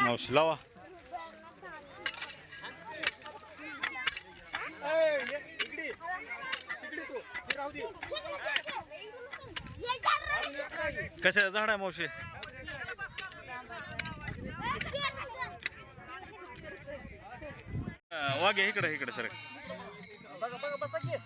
موسلوة كسر زهرة موشي वाघे इकडे इकडे सर. बघा बघा बसा की.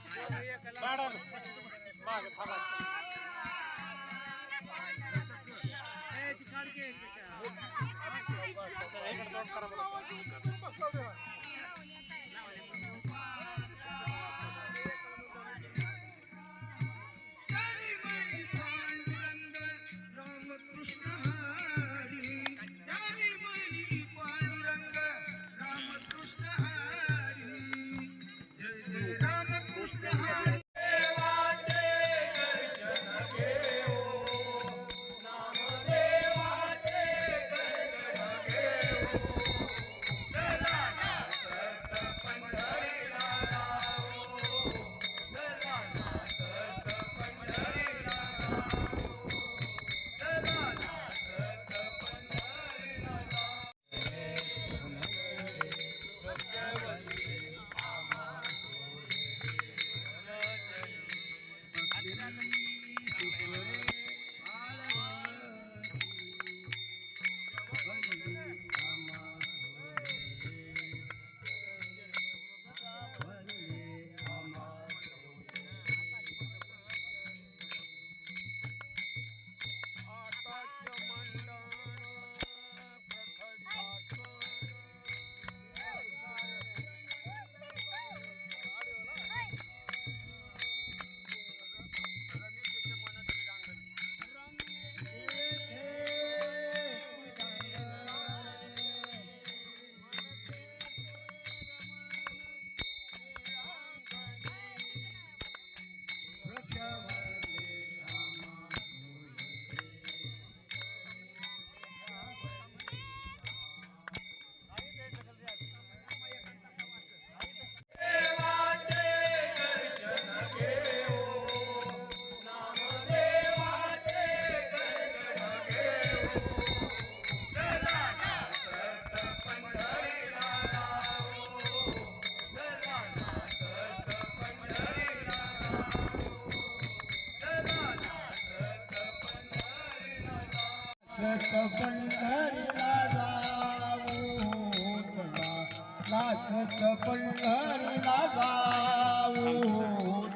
पंढरीला जाऊ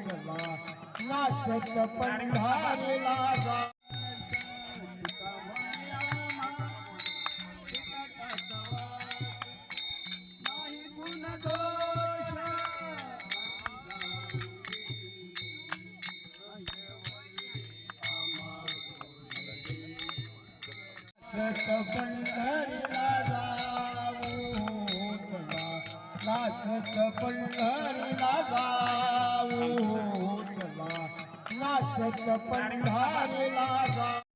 चला नाचत पंढरीला जाऊ पंढरीला नाचत पंढरीला जाऊ चला. नाचत पंढरीला जाऊ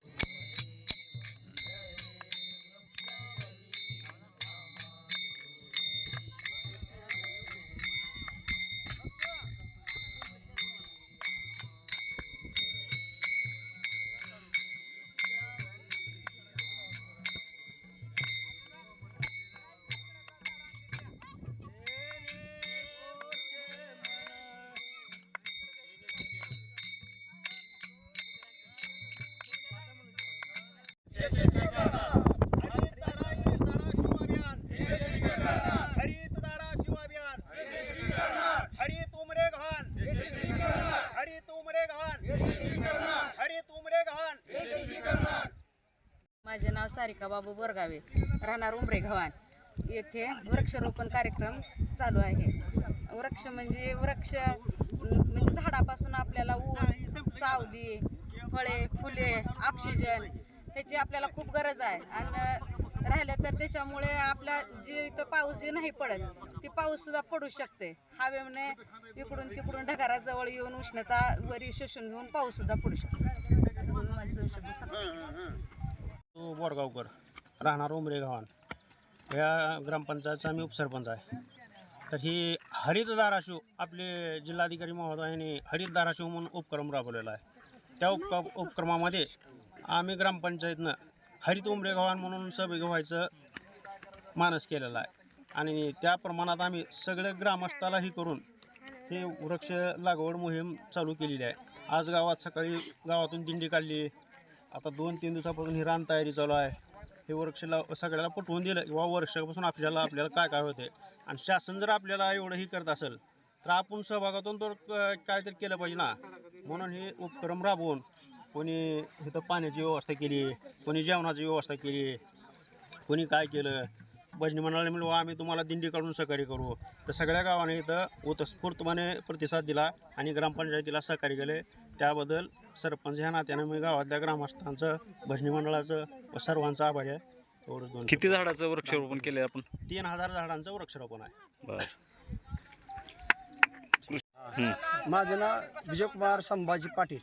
माझे नाव सारिका बाबू बोरगावे राहणार उमरे गव्हाण. येथे वृक्षारोपण कार्यक्रम चालू आहे. वृक्ष म्हणजे वृक्ष म्हणजे झाडापासून आपल्याला ऊन सावली फळे फुले ऑक्सिजन ह्याची आपल्याला खूप गरज आहे. आणि राहिलं तर त्याच्यामुळे आपला जे इथं पाऊस जे नाही पडत ती पाऊस सुद्धा पडू शकते. हवेने इकडून तिकडून ढगाराजवळ येऊन उष्णता वरी शोषून घेऊन पाऊस सुद्धा पडू शकतो. बोडगावकर राहणार उमरे गावान. या ग्रामपंचायतचा आम्ही उपसरपंच आहे. तर ही हरित धाराशिव आपले जिल्हाधिकारी महोदयांनी हरित धाराशिव म्हणून उपक्रम राबवलेला आहे. त्या उपक उपक्रमामध्ये आम्ही ग्रामपंचायतनं हरित उमरे गावान म्हणून सहभागी व्हायचं मानस केलेला आहे. आणि त्या प्रमाणात आम्ही सगळे ग्रामस्थालाही करून हे वृक्ष लागवड मोहीम चालू केलेली आहे. आज गावात सकाळी गावातून दिंडी काढली. आता दोन तीन दिवसापासून ही रान तयारी चालू आहे. हे वृक्ष लाव सगळ्याला पटवून दिलं. किंवा वर्षापासून आपल्याला आपल्याला काय काय होते? आणि शासन जर आपल्याला एवढंही करत असेल तर आपण सहभागातून तर क- काहीतरी केलं पाहिजे ना. म्हणून हे उपक्रम राबवून कोणी इथं पाण्याची व्यवस्था केली कोणी जेवणाची व्यवस्था केली कोणी काय केलं भजनी मंडळाने म्हणलं "वा, आम्ही तुम्हाला दिंडी काढून सहकार्य करू. तर सगळ्या गावाने इथं उत्स्फूर्तपणे प्रतिसाद दिला आणि ग्रामपंचायतीला सहकार्य केले. त्याबद्दल सरपंच ह्या नात्यानं मी गावातल्या ग्रामस्थांचं भजनी मंडळाचं व सर्वांचं आभारी आहे. एवढंच दोन किती झाडाचं वृक्षारोपण केलं आपण? तीन हजार झाडांचं वृक्षारोपण आहे. बर. माझं नाव विजयकुमार संभाजी पाटील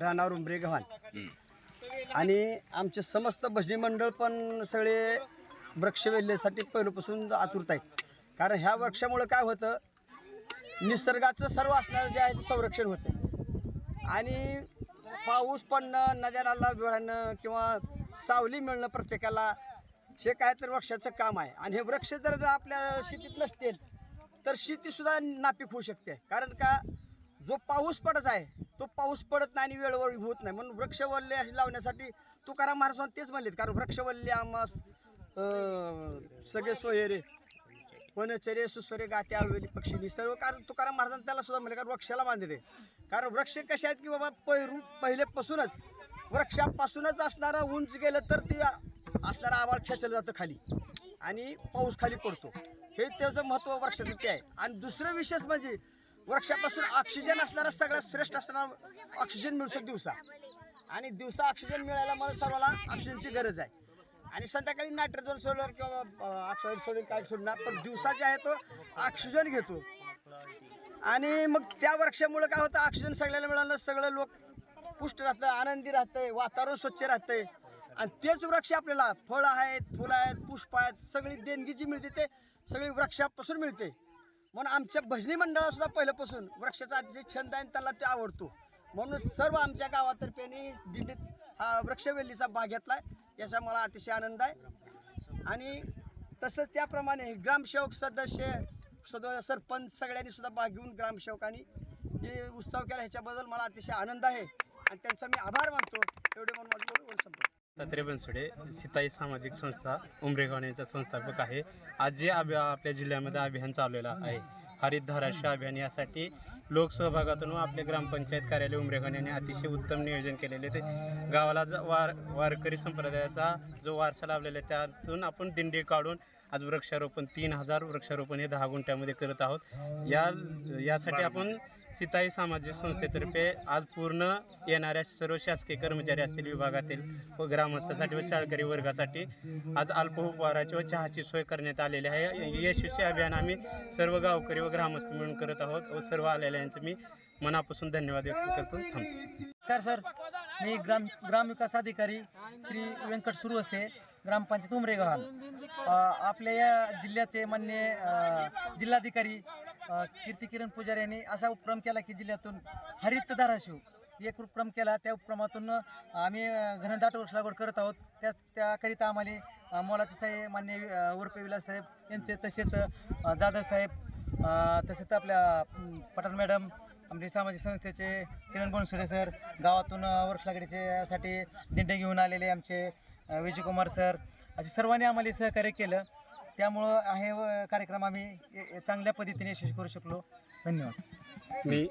राहणार उंबरे गव्हाण. आणि आमचे समस्त भजनी मंडळ पण सगळे वृक्षवेल्लेसाठी पहिल्यापासून आतुरत आहेत कारण ह्या वृक्षामुळं काय होतं? निसर्गाचं सर्व असणारं जे आहे ते संरक्षण होतं. आणि पाऊस पडणं नद्या नाला किंवा सावली मिळणं प्रत्येकाला हे काय तर वृक्षाचं काम आहे. आणि हे वृक्ष जर आपल्या शेतीत नसतील तर शेतीसुद्धा नापीक होऊ शकते. कारण का जो पाऊस पडत आहे तो पाऊस पडत नाही आणि वेळेवर होत नाही. म्हणून वृक्षवल्ले लावण्यासाठी तुकाराम महाराज तेच म्हणलेत. कारण वृक्षवल्ले आम्हास सगळे सोयरे. वनचर्य सुस्वरे गाते आळवेली पक्षिणी सर्व कारण तुकाराम महाराजांनी त्याला सुद्धा म्हणले कारण वृक्षाला मानते कारण वृक्ष कसे आहेत की बाबा पैरू पहिलेपासूनच वृक्षापासूनच असणारा उंच गेलं तर ते असणारा आवाज खेचलं जातं खाली. आणि पाऊस खाली पडतो. हे त्याचं महत्त्व वृक्षाचं ते आहे. आणि दुसरं विशेष म्हणजे वृक्षापासून ऑक्सिजन असणारा सगळ्यात श्रेष्ठ असणारा ऑक्सिजन मिळू शकतो दिवसा. आणि दिवसा ऑक्सिजन मिळायला मला सर्वाला ऑक्सिजनची गरज आहे. आणि संध्याकाळी नायट्रोजन सोडवर किंवा ऑक्सिजन सोडेल काय सोडणार पण दिवसा जे आहे तो ऑक्सिजन घेतो. आणि मग त्या वृक्षामुळं काय होतं ऑक्सिजन सगळ्याला मिळालं सगळं लोक पुष्ट राहतं आनंदी राहतंय वातावरण स्वच्छ राहतंय. आणि तेच वृक्ष आपल्याला फळं आहेत फुलं आहेत पुष्प आहेत सगळी देणगी जी मिळते ते सगळी वृक्षापासून मिळते. म्हणून आमच्या भजनी मंडळासुद्धा पहिल्यापासून वृक्षाचा जे छंद आहे आणि त्याला ते आवडतो. म्हणून सर्व आमच्या गावातर्फे दिंडीत हा वृक्षवेलीचा भाग घेतला आहे याचा मला अतिशय आनंद आहे. आणि तसंच त्याप्रमाणे ग्रामसेवक सदस्य सद सरपंच सगळ्यांनी सुद्धा भाग घेऊन ग्रामसेवकांनी हे उत्सव केला. ह्याच्याबद्दल मला अतिशय आनंद आहे. आणि त्यांचा मी आभार मानतो. एवढे म्हणून माझं बोलून संपतो दत्रे बनसोडे सीताई सामाजिक संस्था उमरेगाव यांचा संस्थापक आहे. आज जे अभि आपल्या जिल्ह्यामध्ये अभियान चाललेलं आहे हरित धाराशिव अभियान यासाठी लोकसहभागातून व आपले ग्रामपंचायत कार्यालय उमरेगाव यांनी अतिशय उत्तम नियोजन केलेले ते गावाला ज वार वारकरी संप्रदायाचा जो वारसा लाभलेला आहे त्यातून आपण दिंडी काढून आज वृक्षारोपण तीन हजार वृक्षारोपण हे दहा गुंठ्यामध्ये करत आहोत. या यासाठी आपण सिताई सामाजिक संस्थेतर्फे आज पूर्ण येणाऱ्या सर्व शासकीय कर्मचारी असतील विभागातील व ग्रामस्थासाठी व शाळकरी वर्गासाठी आज अल्प उपहाराची व चहाची सोय करण्यात आलेली आहे. यशस्वी अभियान आम्ही सर्व गावकरी व ग्रामस्थ मिळून करत आहोत व सर्व आलेल्या यांचं मी मनापासून धन्यवाद व्यक्त करतो. थांबतो नमस्कार सर. मी ग्राम ग्रामविकास अधिकारी श्री व्यंकट सुरवसे ग्रामपंचायत उमरेगव्हाण आपल्या या जिल्ह्याचे मान्य जिल्हाधिकारी कीर्ती किरण पुजारी यांनी असा उपक्रम केला की जिल्ह्यातून हरित धाराशिव एक उपक्रम केला. त्या उपक्रमातून आम्ही घनदाट वृक्ष लागवड करत आहोत. त्या त्याकरिता आम्हाला मोलाचे साहेब मान्य अ, उर्फे विलास साहेब यांचे तसेच जाधव साहेब तसेच आपल्या पठाण मॅडम आमचे सामाजिक संस्थेचे किरण बनसोडे सर गावातून वृक्ष लागवडीचे साठी दिंडे घेऊन आलेले आमचे विजयकुमार सर असे सर्वांनी आम्हाला सहकार्य केलं. त्यामुळं हे कार्यक्रम आम्ही चांगल्या पद्धतीने यशस्वी करू शकलो. धन्यवाद. मी